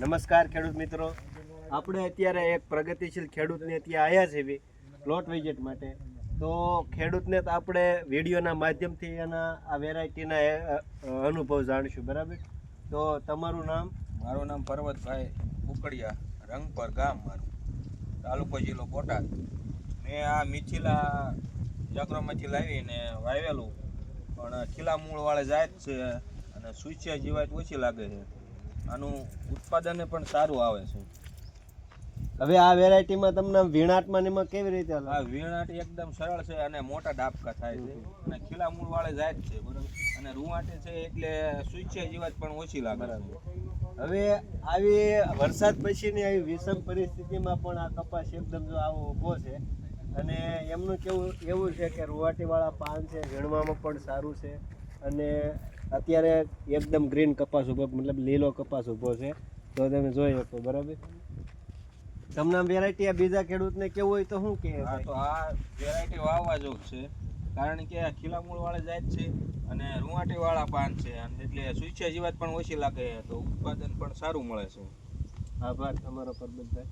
નમસ્કાર ખેડૂત મિત્રો. આપણે અત્યારે એક પ્રગતિશીલ ખેડૂતને ત્યાં આવ્યા છે બી પ્લોટ વિઝિટ માટે. તો ખેડૂતને તો આપણે વિડીયોના માધ્યમથી એના આ વેરાયટીના અનુભવ જાણીશું, બરાબર? તો તમારું નામ? મારું નામ પર્વતભાઈ કુકડિયા રંગપર ગામ મારું, તાલુકો જિલ્લો બોટાદ. મેં આ મિથિલા જાગરોમાંથી લાવીને વાવેલું. પણ ખીલા મૂળ વાળે જાય જ છે અને સૂચ્યા જીવાત ઓછી લાગે છે. આનું ઉત્પાદન પણ સારું આવે છે. હવે આ વેરાયટીમાં તમને વીણાટમાં ને એમાં કેવી રીતે આ વીણાટ એકદમ સરળ છે અને મોટા ડાબકા થાય છે. અને ખીલા મૂળ વાળે જાય જ છે બરાબર? અને રૂવાટે છે એટલે સૂચ્યા જીવાત પણ ઓછી લાગે છે. હવે આવી વરસાદ પછીની આવી વિષમ પરિસ્થિતિમાં પણ આ કપાસ એકદમ જો આવો ઊભો છે. અને એમનું કેવું એવું છે કે રૂવાટીવાળા પાન છે વીણવામાં પણ સારું છે. અને અત્યારે એકદમ ગ્રીન કપાસ ઊભો મતલબ લીલો કપાસ ઊભો છે. તો તમે જોઈ શકો બરાબર? તમને વેરાયટી આ બીજા ખેડૂતને કેવું હોય તો શું કે તો આ વેરાયટી વાવવા જોગ છે. કારણ કે આ ખીલા મૂળ વાળા જાય જ છે અને રૂવાટી વાળા પાન છે. એટલે સૂચ્યા જીવાત પણ ઓછી લાગે તો ઉત્પાદન પણ સારું મળે છે. આભાર તમારો પરબતભાઈ